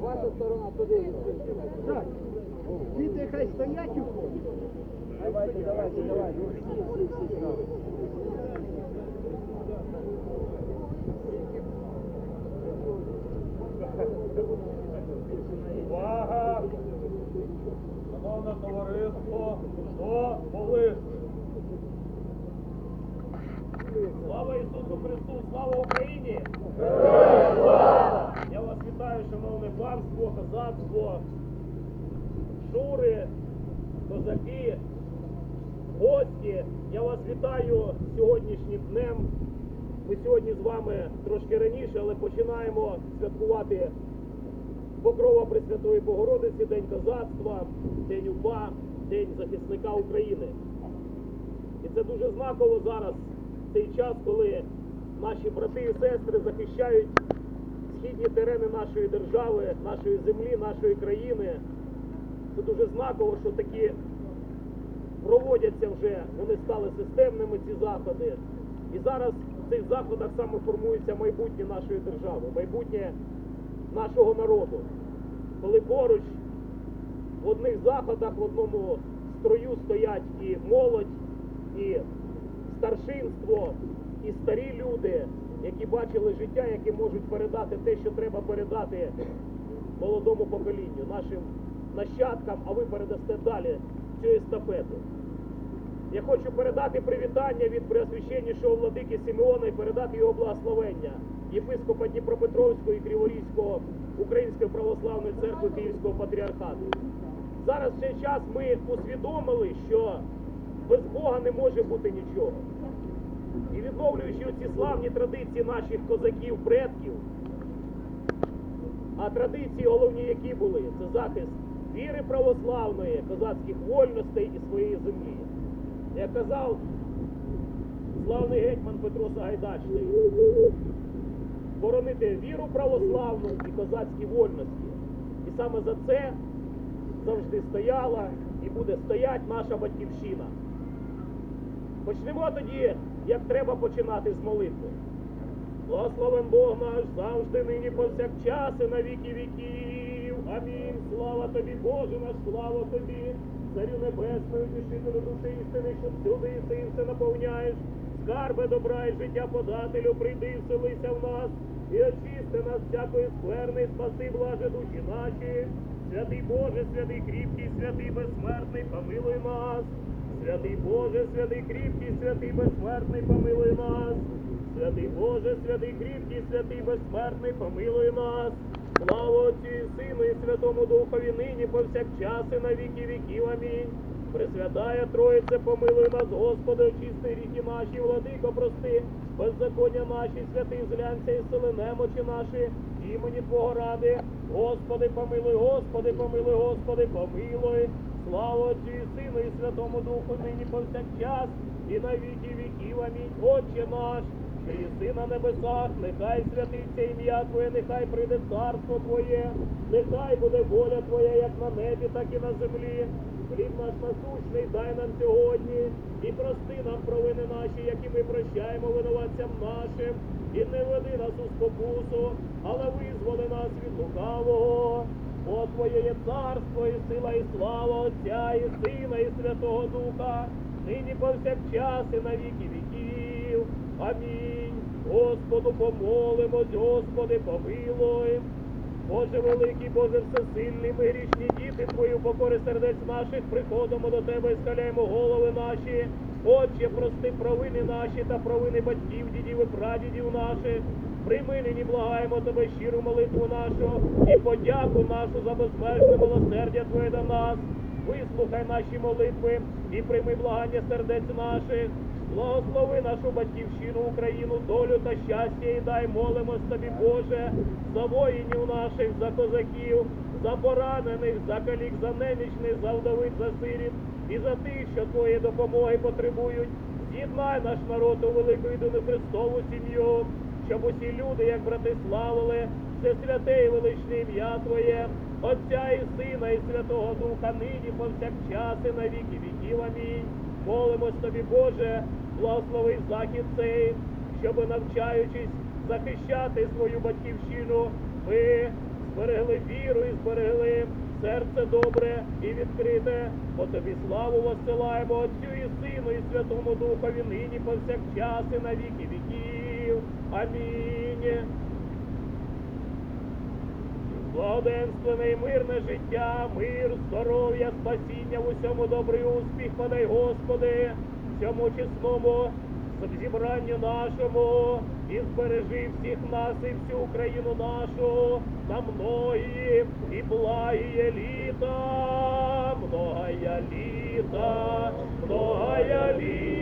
Ваша сторона туди. Так. Діти хай стоять у формі. Давайте, давайте, давайте. Увага! Шановне товариство, до молитви. Слава Ісусу Христу! Слава Україні! Я вас вітаю, шановне панство, козацтво, шури, козаки, гості. Я вас вітаю сьогоднішнім днем. Ми сьогодні з вами трошки раніше, але починаємо святкувати Покрова Пресвятої Богородиці, День козацтва, День УПА, День захисника України. І це дуже знаково зараз, в час, коли наші брати і сестри захищають східні терени нашої держави, нашої землі, нашої країни. Це дуже знаково, що такі проводяться вже, вони стали системними ці заходи. І зараз в цих заходах саме формується майбутнє нашої держави, майбутнє нашого народу. Коли поруч в одних заходах, в одному строю стоять і молодь, і старшинство, і старі люди, які бачили життя, які можуть передати те, що треба передати молодому поколінню, нашим нащадкам, а ви передасте далі цю естафету. Я хочу передати привітання від Преосвященнішого владики Симеона і передати його благословення єпископа Дніпропетровського і Криворізького Української православної церкви Київського патріархату. Зараз в цей час ми усвідомили, що без Бога не може бути нічого. І відновлюючи ці славні традиції наших козаків, предків, а традиції головні які були, це захист віри православної, козацьких вольностей і своєї землі. Як казав славний гетьман Петро Сагайдачний, боронити віру православну і козацькі вольності. І саме за це завжди стояла і буде стоять наша батьківщина. Почнемо тоді, як треба починати з молитви. Благословен Бог наш завжди нині повсякчас і на віки віків. Амінь. Слава тобі, Боже наш, слава тобі, Царю Небесної, утішителю душі істини, що всюди і ти все наповняєш. Скарби добра і життя подателю, прийди вселися в нас, і очисти нас всякої скверни, спаси, блаже душі наші. Святий Боже, святий кріпкий, святий безсмертний, помилуй нас. Святий Боже, святий кріпкий, святий безсмертний, помилуй нас. Святий Боже, святий кріпкий, святий безсмертний, помилуй нас. Слава Отцю і Сину і Святому Духові нині повсякчас і на віки віків. Амінь. Пресвятая Троїце, помилуй нас, Господи, очисти ріки наші, владико, прости, беззаконня наші, святий злянця і сили немочі наші, імені Твого ради. Господи, помилуй, Господи, помилуй, Господи, помилуй. Слава Отцю і Сину і Святому Духу, нині повсякчас і на віки віків. Амінь. Отче наш, що єси на небесах, нехай святиться ім'я Твоє, нехай прийде царство Твоє, нехай буде воля Твоя, як на небі, так і на землі. Хліб наш насущний дай нам сьогодні, і прости нам провини наші, які ми прощаємо винуватцям нашим, і не веди нас у спокусу, але визволи нас від лукавого. Бо Твоє є царство, і сила, і слава Отця, і Сина, і Святого Духа, нині повсякчас, і на віки віків. Амінь. Господу помолимось, Господи, помилуй. Боже великий, Боже всесильний, ми грішні діти Твої, покори сердець наших, приходимо до Тебе і схиляємо голови наші. Отче, прости провини наші та провини батьків, дідів і прадідів наших. Прийми нині, благаємо Тебе щиру молитву нашу і подяку нашу за безмежне милосердя Твоє до нас. Вислухай наші молитви і прийми благання сердець наших. Благослови нашу батьківщину, Україну, долю та щастя і дай молимось тобі, Боже, за воїнів наших, за козаків, за поранених, за калік, за немічних, за вдовиць, за сиріт і за тих, що твоєї допомоги потребують. З'єднай наш народ у велику єдину Христову сім'ю, щоб усі люди, як брати, славили, все святе і величне ім'я Твоє, Отця і Сина, і Святого Духа, нині повсякчас і на віки віків. Амінь. Молимось тобі, Боже, благослови захід цей, щоб навчаючись захищати свою батьківщину, ми зберегли віру і зберегли серце добре і відкрите, бо тобі славу воссилаємо Отцю і Сину, і Святому Духові, нині повсякчас і на віки віків. Амінь. Благоденственне і мирне життя, мир, здоров'я, спасіння в усьому добрий успіх, подай Господи, всьому чесному зібранню нашому, і збережи всіх нас і всю Україну нашу, на многії і благие літа, многая літа, многая літа,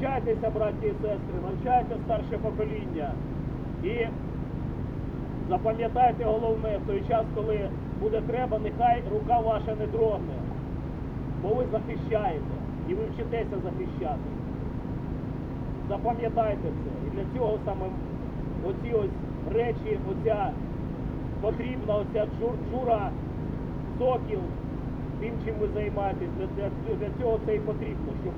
Навчайтеся, браті і сестри, навчайте старше покоління. І запам'ятайте головне, в той час, коли буде треба, нехай рука ваша не дрогне. Бо ви захищаєте і ви вчитеся захищати. Запам'ятайте це. І для цього саме оці ось речі, оця потрібна оця джур- джура, сокіл, тим, чим ви займаєтесь, для, для, цього це і потрібно, щоб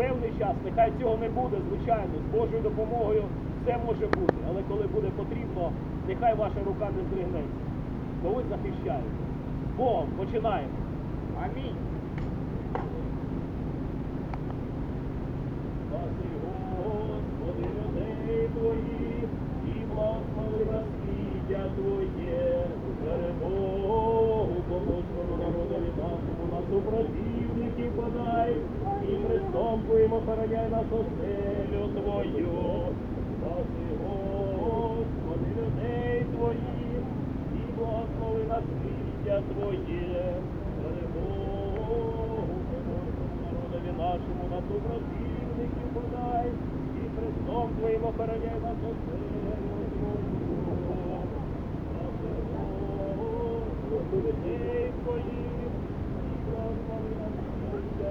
певний час, нехай цього не буде, звичайно, з Божою допомогою все може бути, але коли буде потрібно, нехай ваша рука не здригнеться, бо ви захищаєте. З Богом починаємо. Амінь. Господи, людей Твоїх, і благослови насліддя Твоє, перемогу Божому народові нашому, на супротивників подай, і Твоїм охороняй нас оселю Твою. Спаси, Господи, людей Твоїх, і благослови насліддя Твоє, перемогу Божому народові нашому, на супротивників подай, і Христом Твоїм охороняй нас оселю Твою. Людей Твоїх, і благослови насліддя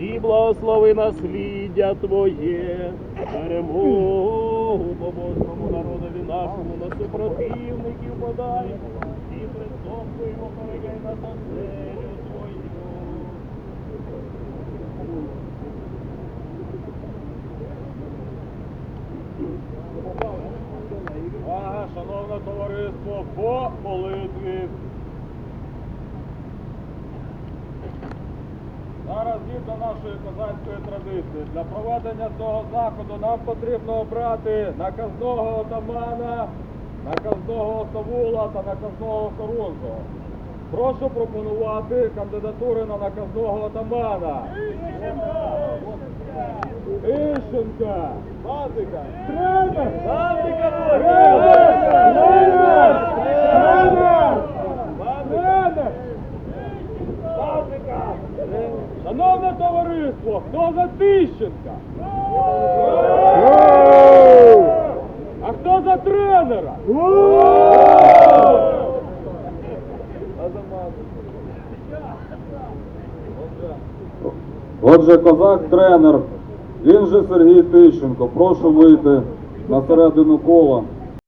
І благослови насліддя Твоє, перемогу побожному народові нашому, на супротивників подай, і Христом Твоїм на оселю Твою. Шановне товариство, по молитві. Згідно нашої козацької традиції. Для проведення цього заходу нам потрібно обрати наказного отамана, наказного Савула та наказного Хорунжого. Прошу пропонувати кандидатури на наказного отамана. Іщенка! Базика! Тренер! Базика! Тренер! Тренер! Тренер! Базика! Шановне товариство, хто за Тищенка? А хто за тренера? Отже, козак-тренер, він же Сергій Тищенко. Прошу вийти на середину кола.